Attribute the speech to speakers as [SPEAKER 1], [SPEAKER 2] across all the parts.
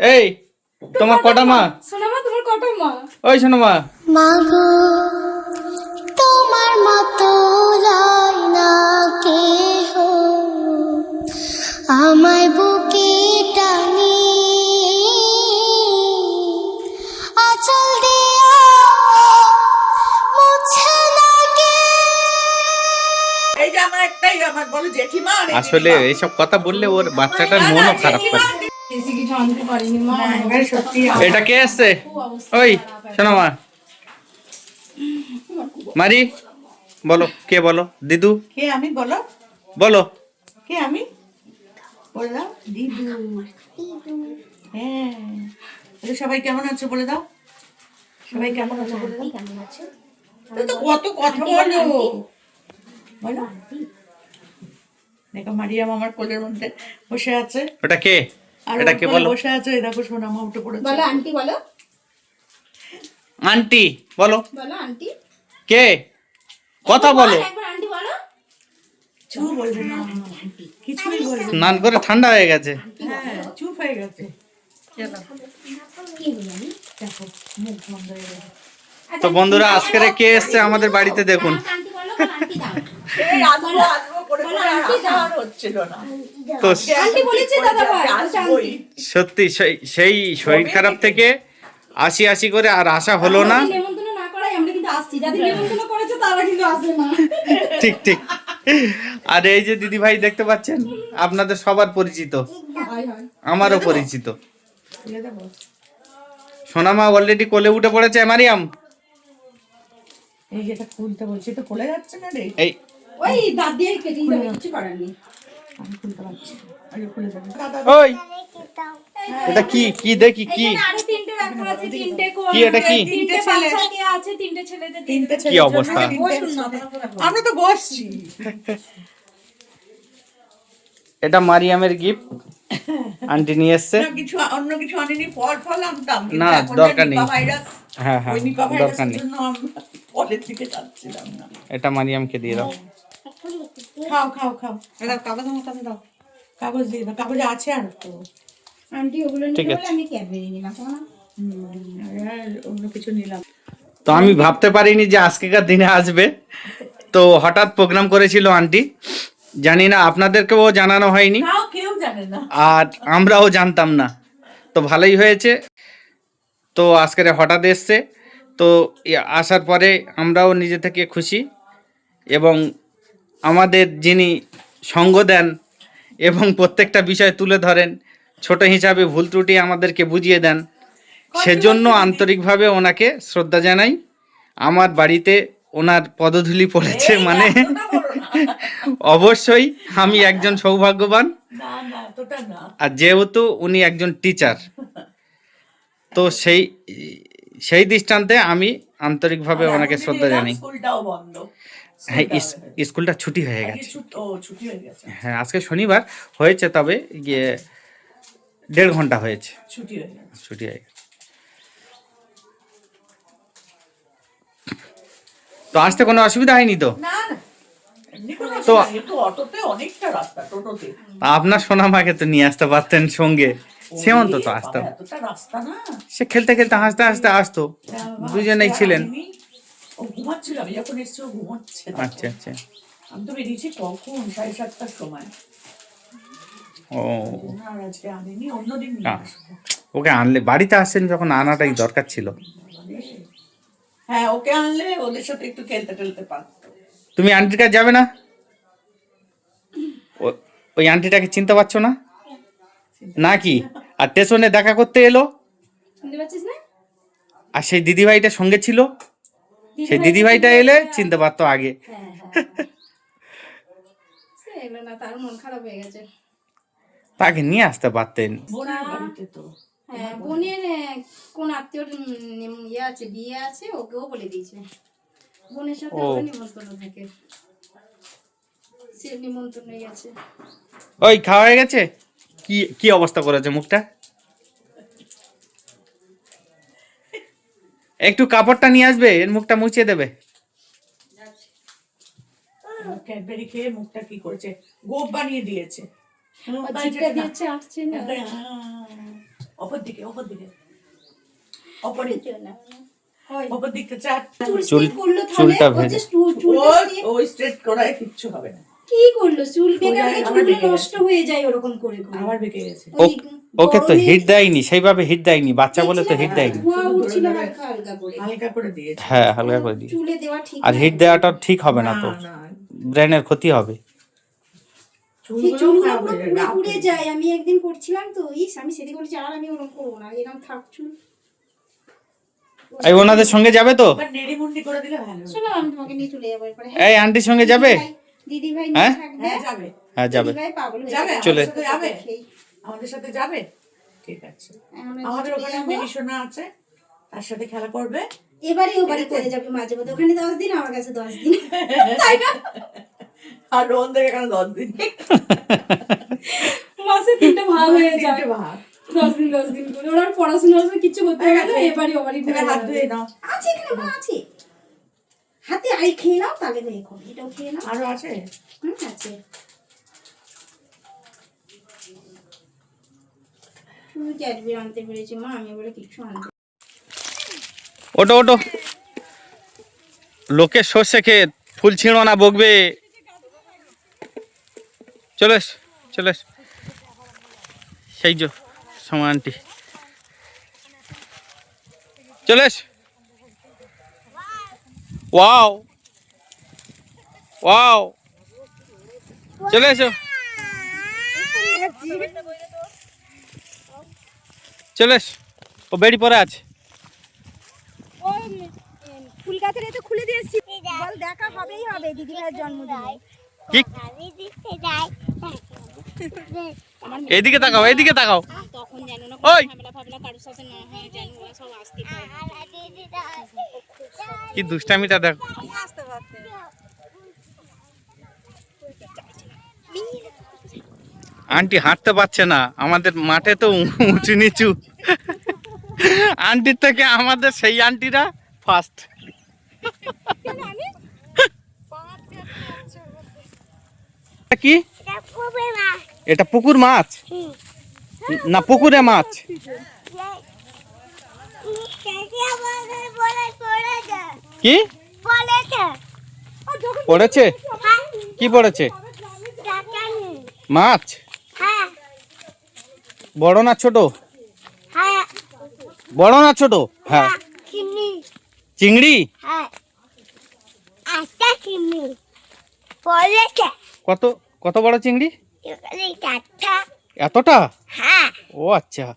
[SPEAKER 1] এই তোমার কটা মা?
[SPEAKER 2] শোনা মা তোমার কটা মা?
[SPEAKER 1] ওই শোনো মা
[SPEAKER 3] মাগো তোমার মতো যায় না কেহ। আমায় বুকে টানি। আচল দিয়া মুছে লাগে
[SPEAKER 4] এই যে আমার একটাই আমার বলো জেঠিমা
[SPEAKER 1] আসলে এইসব কথা বললে ওর বাচ্চাটার মনও খারাপ করে।
[SPEAKER 4] হ্যাঁ,
[SPEAKER 1] এটা কে আসছে ওই শোনো মা। মারি বলো কে বলো? দিদু?
[SPEAKER 4] কে আমি বলো?
[SPEAKER 1] বলো।
[SPEAKER 4] কে আমি? বললাম দিদু। হ্যাঁ। সবাই কেমন আছো বলে দাও। সবাই কেমন আছো বলে দাও। তো তো কত কথা বলো। বলো। দেখো মারিয়াম আমার কোলের মধ্যে বসে আছে।
[SPEAKER 1] ওটা কে? এটা কে বলো?
[SPEAKER 4] বসে আছে দেখো সোনামা উঠে পড়েছে।
[SPEAKER 2] বলো আন্টি বলো।
[SPEAKER 1] আন্টি বলো।
[SPEAKER 2] বলো আন্টি।
[SPEAKER 1] কে? কথা বলো।
[SPEAKER 2] আন্টি বলো।
[SPEAKER 4] চুপ বলবে না কিছুই বলবে না।
[SPEAKER 1] স্নান করে ঠান্ডা হয়ে গেছে।
[SPEAKER 4] হ্যাঁ চুপ হয়ে গেছে। দেখো মুখ বন্ধ গেছে।
[SPEAKER 1] তো বন্ধুরা আজকের কে এসছে আমাদের বাড়িতে দেখুন।
[SPEAKER 4] হচ্ছিল না।
[SPEAKER 1] তো
[SPEAKER 4] আসবোই
[SPEAKER 1] সত্যি সেই সেই শরীর খারাপ থেকে আসি আসি করে আর আশা হলো না।
[SPEAKER 2] নেমন্তন্ন না করাই আমরা কিন্তু আসছি। যাদের নেমন্তন্ন করেছে তারা কিন্তু আসে না।
[SPEAKER 1] ঠিক ঠিক। আর এই যে দিদি ভাই দেখতে পাচ্ছেন আপনাদের সবার পরিচিত।
[SPEAKER 2] হয় হয়।
[SPEAKER 1] আমারও পরিচিত। সোনামা অলরেডি কোলে উঠে পড়েছে মারিয়াম।
[SPEAKER 4] এই যেটা খুলতে বলছি তো খুলে যাচ্ছে না রে?
[SPEAKER 1] এই।
[SPEAKER 2] ওই দাঁত দিয়ে কেটে যাবে কিছু করার নেই।
[SPEAKER 1] ওই! এটা কি? কি দেখি কি? কি এটা কি?
[SPEAKER 2] তিনটে বাচ্চা দেয়া আছে তিনটে ছেলেদের
[SPEAKER 4] তিনটে
[SPEAKER 1] কি অবস্থা?
[SPEAKER 4] আমরা তো বসছি।
[SPEAKER 1] এটা মারিয়ামের গিফট আন্টি নিয়ে এসছে।
[SPEAKER 4] কিছু অন্য কিছু আনিনি ফল ফল আনতাম
[SPEAKER 1] না, দরকার নেই। হ্যাঁ হ্যাঁ দরকার নেই।
[SPEAKER 4] যাচ্ছিলাম না।
[SPEAKER 1] এটা মারিয়ামকে দিয়ে দাও।
[SPEAKER 4] খাও খাও খাও। দাও কাগজ আমার কাছে দাও। কাগজ দিয়ে দাও কাগজ আছে আর তো।
[SPEAKER 2] আন্টি ওগুলো
[SPEAKER 1] ঠিক
[SPEAKER 2] নিতে বলে আমি ক্যাডবেরি নিলাম
[SPEAKER 4] অন্য কিছু নিলাম।
[SPEAKER 1] তো আমি ভাবতে পারিনি যে আজকেকার দিনে আসবে। তো হঠাৎ প্রোগ্রাম করেছিল আন্টি। জানি না আপনাদেরকেও জানানো হয়নি।
[SPEAKER 4] তাও কেউ জানে না।
[SPEAKER 1] আর আমরাও জানতাম না। তো ভালোই হয়েছে। তো আজকের হঠাৎ এসছে। তো আসার পরে আমরাও নিজে থেকে খুশি। এবং আমাদের যিনি সঙ্গ দেন এবং প্রত্যেকটা বিষয় তুলে ধরেন ছোট হিসাবে ভুল ত্রুটি আমাদেরকে বুঝিয়ে দেন সেজন্য আন্তরিকভাবে ওনাকে শ্রদ্ধা জানাই। আমার বাড়িতে ওনার পদধূলি পড়েছে মানে। অবশ্যই আমি একজন সৌভাগ্যবান।
[SPEAKER 4] না না এতটা না।
[SPEAKER 1] আর যেহেতু উনি একজন টিচার তো সেই সেই দৃষ্টান্তে আমি আন্তরিকভাবে ওনাকে শ্রদ্ধা জানাই। হ্যাঁ স্কুলটা ছুটি হয়ে গেছে।
[SPEAKER 4] ছুটি হয়ে গেছে
[SPEAKER 1] হ্যাঁ আজকে শনিবার হয়েছে তবে গিয়ে দেড় ঘণ্টা হয়েছে।
[SPEAKER 4] ছুটি হয়ে গেছে।
[SPEAKER 1] ছুটি হয়ে গেছে। তো আসতে কোনো অসুবিধা হয়নি তো? তো- আপনার সোনামাকে তো নিয়ে আসতে পারতেন সঙ্গে। সেমন তো তো
[SPEAKER 4] ওরে
[SPEAKER 1] আসতো।
[SPEAKER 4] বাবা, এতটা রাস্তা না।
[SPEAKER 1] সে খেলতে খেলতে হাসতে হাসতে আসতো। দুজনেই ছিলেন।
[SPEAKER 4] ও ঘুমাচ্ছিল আমি যখন এসছি ও ঘুমাচ্ছে।
[SPEAKER 1] আচ্ছা আচ্ছা।
[SPEAKER 4] আমি তো বেরিয়েছি কখন? সাড়ে সাতটার সময়।
[SPEAKER 1] ও।
[SPEAKER 4] আর আজকে আনিনি অন্যদিন নিয়ে আসব।
[SPEAKER 1] ওকে আনলে বাড়িতে আসছেন যখন আনাটাই দরকার ছিল।
[SPEAKER 4] হ্যাঁ ওকে আনলে ওদের সাথে একটু খেলতে টেলতে পারতো।
[SPEAKER 1] তুমি আন্টির কাছে যাবে না? ও- ওই আন্টিটাকে চিনতে পারছ না? নাকি? আর স্টেশনে দেখা করতে এলো? আর সেই দিদিভাইটা সঙ্গে ছিল? সেই দিদিভাইটা এলে চিনতে পারতো আগে।
[SPEAKER 2] হ্যাঁ হ্যাঁ সে এলো না তার মন খারাপ হয়ে গেছে।
[SPEAKER 1] তাকে নিয়ে আসতে পারতেন।
[SPEAKER 4] বোনের
[SPEAKER 2] হ্যাঁ বোনের কোন আত্মীয়র ইয়ে আছে বিয়ে আছে ওকেও বলে দিয়েছে। বোনের সাথে ওকে নিমন্ত্রণ থাকে। সে নিমন্ত্রণে গেছে।
[SPEAKER 1] ওই খাওয়া হয়ে গেছে? কি কি অবস্থা করেছে মুখটা? একটু কাপড়টা নিয়ে আসবে এর মুখটা মুছিয়ে দেবে।
[SPEAKER 4] ক্যাডবেরি খেয়ে মুখটা কি করেছে? গোপ বানিয়ে দিয়েছে।
[SPEAKER 2] জিপটা দিয়েছে আসছে না।
[SPEAKER 4] অপর দিকে অপর দিকে। অপর দিকে। অপর দিকটা চার।
[SPEAKER 2] চুল
[SPEAKER 1] চুল-
[SPEAKER 2] করল তাহলে?
[SPEAKER 1] চুলটা ভেজে।
[SPEAKER 2] চুল- চুলটা
[SPEAKER 4] ওই স্ট্রেট করায় কিচ্ছু হবে না।
[SPEAKER 2] কি করল? চুল বেকার নষ্ট হয়ে যায় ওরকম করে করে।
[SPEAKER 4] আবার বেঁকে গেছে।
[SPEAKER 1] ওকে তো হিট দেয়নি সেইভাবে হিট দেয়নি বাচ্চা বলে তো হিট দেয়নি। হ্যাঁ হালকা করে
[SPEAKER 2] ঠিক
[SPEAKER 1] আর হিট দেওয়াটা ঠিক হবে না তো। ব্রেনের ক্ষতি হবে।
[SPEAKER 2] সেই
[SPEAKER 4] চুলগুলো
[SPEAKER 2] চুলগুলো
[SPEAKER 4] খারাপ
[SPEAKER 2] পুরো
[SPEAKER 4] হয়ে
[SPEAKER 2] পুড়ে
[SPEAKER 4] যায়,
[SPEAKER 2] আমি একদিন করছিলাম তো ইস আমি সেদিকে বলেছি আর আমি ওরকম করব না এরকম থাক চুল।
[SPEAKER 1] এই ওনাদের সঙ্গে যাবে তো?
[SPEAKER 4] এবার নেড়িমুন্ডি করে দিলে ভালো হবে।
[SPEAKER 2] শোনো আমি তোমাকে নিয়ে চলে
[SPEAKER 1] এই আন্টির সঙ্গে যাবে?
[SPEAKER 2] দিদি ভাই
[SPEAKER 1] হ্যাঁ?
[SPEAKER 4] হ্যাঁ যাবে।
[SPEAKER 1] হ্যাঁ যাবে।
[SPEAKER 2] দিদি ভাই পাগল হয়ে
[SPEAKER 4] যাবে
[SPEAKER 2] যাবে
[SPEAKER 1] চলে।
[SPEAKER 4] যাবে। আমাদের সাথে যাবে? ঠিক আছে। আমাদের ওখানে
[SPEAKER 2] যাব।
[SPEAKER 4] মেডিসোনা আছে তার সাথে খেলা করবে।
[SPEAKER 2] এবারে ও বাড়ি করে যাবে মাঝে মধ্যে। ওখানে দশ দিন আমার কাছে দশ দিন। তাই না?
[SPEAKER 4] আর এখানে দশ দিন।
[SPEAKER 2] মাসে তিনটে ভাগ হয়ে
[SPEAKER 4] তিনটে ভাগ।
[SPEAKER 2] দশ দিন দশ দিন করে। ওরা পড়াশোনা টড়াশোনা কিছু করতে
[SPEAKER 4] হয়ে
[SPEAKER 2] হবে এবারে ও বাড়ি ঘুরে
[SPEAKER 4] হাত ধুয়ে নাও।
[SPEAKER 2] আছে এখানে মা আছে। হাতে আই খেয়ে নাও তাহলে এটাও খেয়ে নাও।
[SPEAKER 4] আরও আছে?
[SPEAKER 2] হুম আছে। শুধু ক্যাডবেরি আনতে পেরেছি, মা। আমি এবারে কিছু আনতে
[SPEAKER 1] ওটো ওটো। লোকের সর্ষে খেয়ে ফুল ছিঁড়ো না, বকবে। চলে চলে। সেই যো সময় আন্টি। চলে। ওয়াও। ওয়াও। চলে এসো। চলে। ও বেড়ি পরে আছে।
[SPEAKER 5] ফুল গাছের এতে খুলে দিয়েছি বল দেখা হবেই হবে দিদি জন্মদিনে।
[SPEAKER 1] কি? এদিকে তাকাও এদিকে তাকাও।
[SPEAKER 2] তখন জানো না
[SPEAKER 1] ওই।
[SPEAKER 2] কারোর সাথে না হয় জানো ওরা সব আসতে পারে
[SPEAKER 1] কি দুষ্টামিটা দেখো। আন্টি হাঁটতে পারছে না। আমাদের মাঠে তো উঁচু নিচু। আন্টির থেকে আমাদের সেই আন্টিরা ফার্স্ট কি? এটা পুকুর মাছ? না, পুকুরে মাছ। কি? পড়েছে? কি পড়েছে? মাছ? বড় না ছোট? বড় না ছোট? হ্যাঁ। চিংড়ি। কত কত বড় চিংড়ি? এতটা? ও আচ্ছা।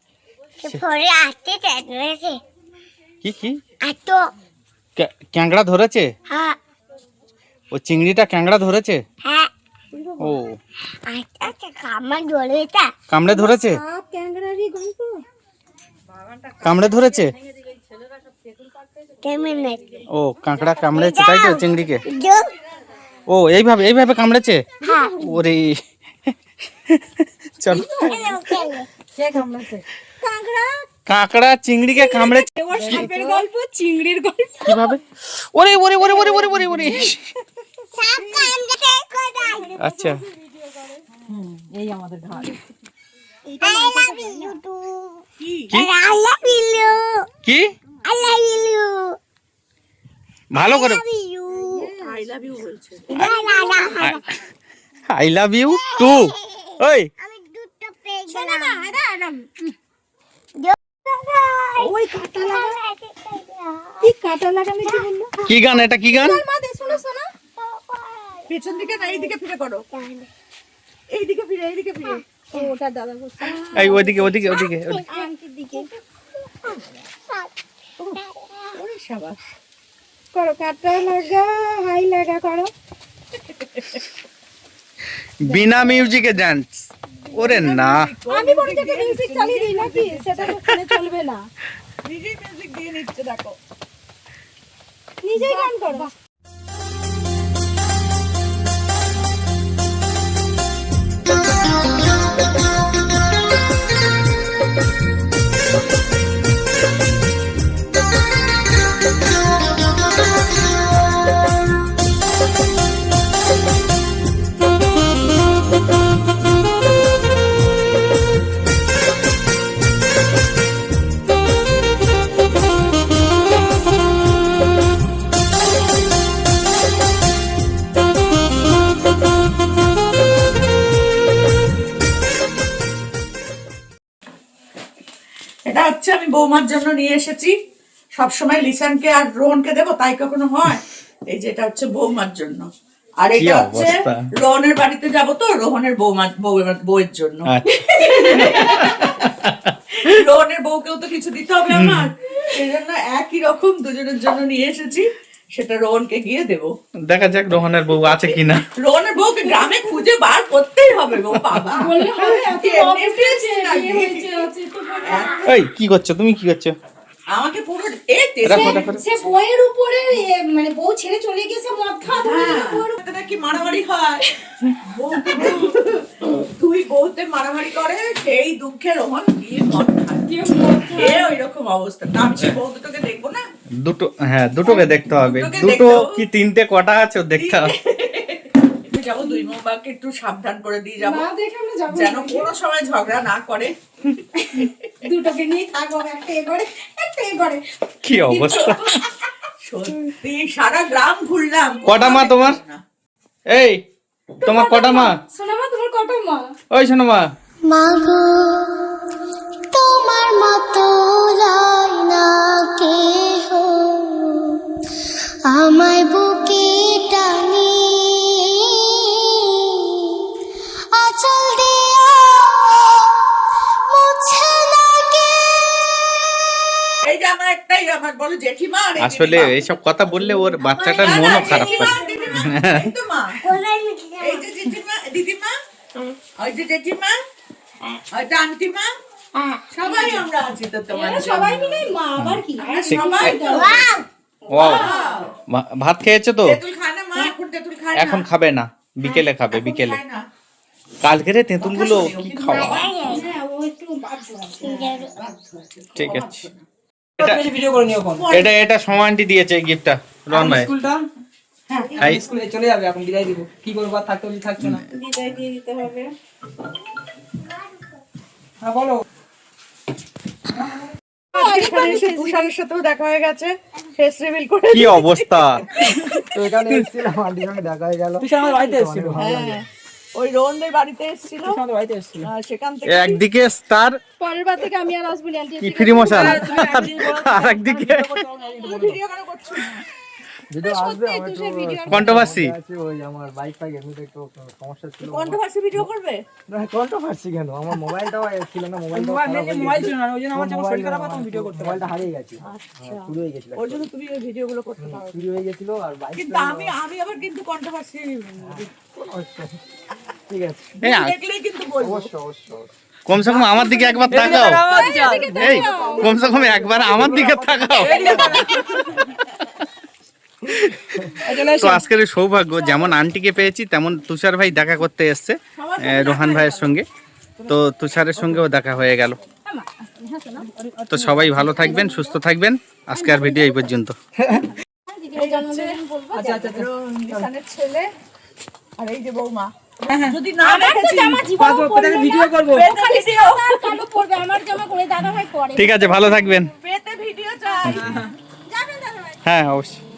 [SPEAKER 1] কি কি ক্যা- ক্যাংড়া ধরেছে? ও চিংড়িটা ক্যাংড়া ধরেছে? ও। কামড়ে ধরেছে। কামড়ে ধরেছে? ও কাঁকড়া কামড়েছে তাই তো চিংড়িকে? ও এইভাবে এইভাবে কামড়েছে?
[SPEAKER 5] হ্যাঁ।
[SPEAKER 1] ওরে। চলো।
[SPEAKER 5] কাঁকড়া।
[SPEAKER 1] কাঁকড়া চিংড়িকে কামড়েছে।
[SPEAKER 5] গল্প চিংড়ির গল্প।
[SPEAKER 1] কীভাবে? ওরে ওরে ওরে ওরে ওরে ওরে ওরে। আচ্ছা।
[SPEAKER 4] এই আমাদের
[SPEAKER 5] I love you too.
[SPEAKER 1] কি? ভালো করে
[SPEAKER 5] love you.
[SPEAKER 4] I love you বলছে।
[SPEAKER 5] না না না
[SPEAKER 1] আই লাভ ইউ টু। ওই।
[SPEAKER 5] কি কাটা লাগানো কি বলল?
[SPEAKER 1] কি গান এটা কি গান?
[SPEAKER 5] শোনো শোনো।
[SPEAKER 4] পেছন দিকে না এইদিকে ফিরে করো। এইদিকে ফিরে এইদিকে ফিরে।
[SPEAKER 5] ওটা দাদা করছে
[SPEAKER 1] এই ওদিকে ওদিকে ওদিকে ওদিকে।
[SPEAKER 5] আন্টির দিকে।
[SPEAKER 4] ওরে সাবাস।
[SPEAKER 5] করো কাটা লাগা হাই লাগা করো।
[SPEAKER 1] বিনা মিউজিকে ডান্স ওরে না।
[SPEAKER 5] আমি বড় জায়গায় মিউজিক চালিয়ে দিই নাকি? সেটা তো চলবে না।
[SPEAKER 4] নিজেই মিউজিক দিয়ে নিচ্ছে দেখো।
[SPEAKER 5] নিজেই গান করো।
[SPEAKER 4] বৌমার জন্য নিয়ে এসেছি। সব সময় লিসানকে আর রোহনকে দেবো তাই কখনো হয়? এই যে এটা হচ্ছে বৌমার জন্য। আর এটা হচ্ছে রোহনের বাড়িতে যাব তো রোহনের বৌমা বউ- বউয়ের জন্য।
[SPEAKER 1] আচ্ছা।
[SPEAKER 4] রোহনের বউকেও তো কিছু দিতে হবে আমার। সেই জন্য একই রকম দুজনের জন্য নিয়ে এসেছি সেটা রোহনকে গিয়ে দেবো।
[SPEAKER 1] দেখা যাক রোহনের বউ আছে কিনা।
[SPEAKER 4] রোহনের গ্রামে খুঁজে বার করতেই হবে গো বাবা।
[SPEAKER 1] এই কি করছ? তুমি কি করছ?
[SPEAKER 4] আমাকে পুরো এ।
[SPEAKER 2] সে বইয়ের উপরে মানে বউ ছেড়ে চলে গেছে মদ খাওয়া
[SPEAKER 4] হ্যাঁ, নাকি মারামারি হয়? তুই বউতে মারামারি করে সেই দুঃখে রোহন গিয়ে মদ খায়। ওই রকম অবস্থা। বউ দুটোকে দেখব না?
[SPEAKER 1] দুটো হ্যাঁ দুটোকে দেখতে হবে। দুটো কি তিনটে কটা আছে দেখতে হবে।
[SPEAKER 4] যাব দুই একটু সাবধান করে দিয়ে যাব।
[SPEAKER 2] না দেখে আমরা যাব
[SPEAKER 4] যেন কোনো সময় ঝগড়া না করে।
[SPEAKER 2] দুটোকে নিয়ে থাকব একটা এ করে একটা এ করে
[SPEAKER 1] কি অবস্থা?
[SPEAKER 4] সত্যি সারা গ্রাম ঘুরলাম।
[SPEAKER 1] কটা মা তোমার? এই তোমার কটা মা?
[SPEAKER 2] শোনো মা তোমার কটা মা?
[SPEAKER 1] ওই শোনো মা।
[SPEAKER 3] মাগো তোমার মতো লাই না কেহ। আমায়
[SPEAKER 4] আমার একটাই আমার বলো জেঠিমা
[SPEAKER 1] আসলে এইসব কথা বললে ওর বাচ্চাটার মনও খারাপ করে।
[SPEAKER 4] দিদিমা, এই যে জেঠিমা দিদিমা ওই যে জেঠিমা ওইটা আন্টিমা সবাই আমরা আছি তো তোমার
[SPEAKER 2] সবাই মিলে মা আবার কি?
[SPEAKER 4] সবাই
[SPEAKER 1] ও ভাত খেয়েছো তো?
[SPEAKER 4] এখন
[SPEAKER 1] খাবে না বিকেলে খাবে বিকেলে। কালকেরে তেঁতুলগুলো কি খাওয়া?
[SPEAKER 2] হ্যাঁ আছে
[SPEAKER 1] ঠিক আছে।
[SPEAKER 6] বেশি ভিডিও করে নিও ফোন
[SPEAKER 1] এটা এটা সমানটি দিয়েছে এই গিফটটা রন ভাই
[SPEAKER 6] স্কুলটা
[SPEAKER 1] এই
[SPEAKER 6] স্কুলে চলে যাবে এখন বিদায় দিব। কি করব আর থাকতে থাকছো না।
[SPEAKER 2] বিদায় দিয়ে দিতে হবে।
[SPEAKER 6] হ্যাঁ বলো।
[SPEAKER 4] তুষারের সাথেও দেখা হয়ে গেছে ফেস রিভিল করে
[SPEAKER 1] কি অবস্থা?
[SPEAKER 7] তো এখানে এসেছিলাম দেখা হয়ে গেল।
[SPEAKER 6] তুষার আমাদের বাড়িতে এসেছিল।
[SPEAKER 4] হ্যাঁ। ওই রোহনদের বাড়িতে এসেছিল।
[SPEAKER 6] আমাদের বাড়িতে এসেছিল।
[SPEAKER 4] সেখান থেকে
[SPEAKER 1] একদিকে তার
[SPEAKER 2] পরের বার থেকে আমি আর আসব না আন্টি
[SPEAKER 1] কি ফ্রি মশাল। আর একদিকে
[SPEAKER 4] ভিডিও কেন করছ?
[SPEAKER 7] ভিডিও আসবে আমার একটু
[SPEAKER 1] কন্ট্রোভার্সি
[SPEAKER 7] আছে ওই আমার বাইক ফাইক এমনিতে একটু সমস্যা ছিল।
[SPEAKER 4] কন্ট্রোভার্সি ভিডিও করবে?
[SPEAKER 7] না কন্ট্রোভার্সি কেন? আমার মোবাইলটাও ছিল না
[SPEAKER 6] মোবাইল মোবাইল ছিল না ওই আমার যখন শরীর খারাপ ভিডিও করতে
[SPEAKER 7] মোবাইলটা হারিয়ে গেছে। হ্যাঁ, চুরি হয়ে গেছিল
[SPEAKER 4] ওর জন্য তুমি ওই ভিডিওগুলো করতে পারো।
[SPEAKER 7] চুরি হয়ে গেছিল আর বাইক
[SPEAKER 4] কিন্তু আমি আমি আবার কিন্তু কন্ট্রোভার্সি
[SPEAKER 7] ঠিক আছে।
[SPEAKER 4] দেখলেই কিন্তু বলব।
[SPEAKER 7] অবশ্যই অবশ্যই।
[SPEAKER 1] কমসে কম আমার দিকে একবার তাকাও। এই কমসে কম একবার আমার দিকে তাকাও। তো আজকের সৌভাগ্য যেমন আন্টিকে পেয়েছি তেমন তুষার ভাই দেখা করতে এসছে রোহান ভাইয়ের সঙ্গে। তো তুষারের সঙ্গেও দেখা হয়ে গেল। তো সবাই ভালো থাকবেন সুস্থ থাকবেন। আজকে আর ভিডিও এই পর্যন্ত।
[SPEAKER 6] আচ্ছা আচ্ছা আচ্ছা
[SPEAKER 4] নিশানের ছেলে আর এই যে বৌমা যদি না।
[SPEAKER 6] ভিডিও করব?
[SPEAKER 2] কালো পড়বে আমার জামা করে দাদা ভাই পরে
[SPEAKER 1] ঠিক আছে ভালো থাকবেন।
[SPEAKER 4] ভিডিও চাই
[SPEAKER 1] হ্যাঁ অবশ্যই।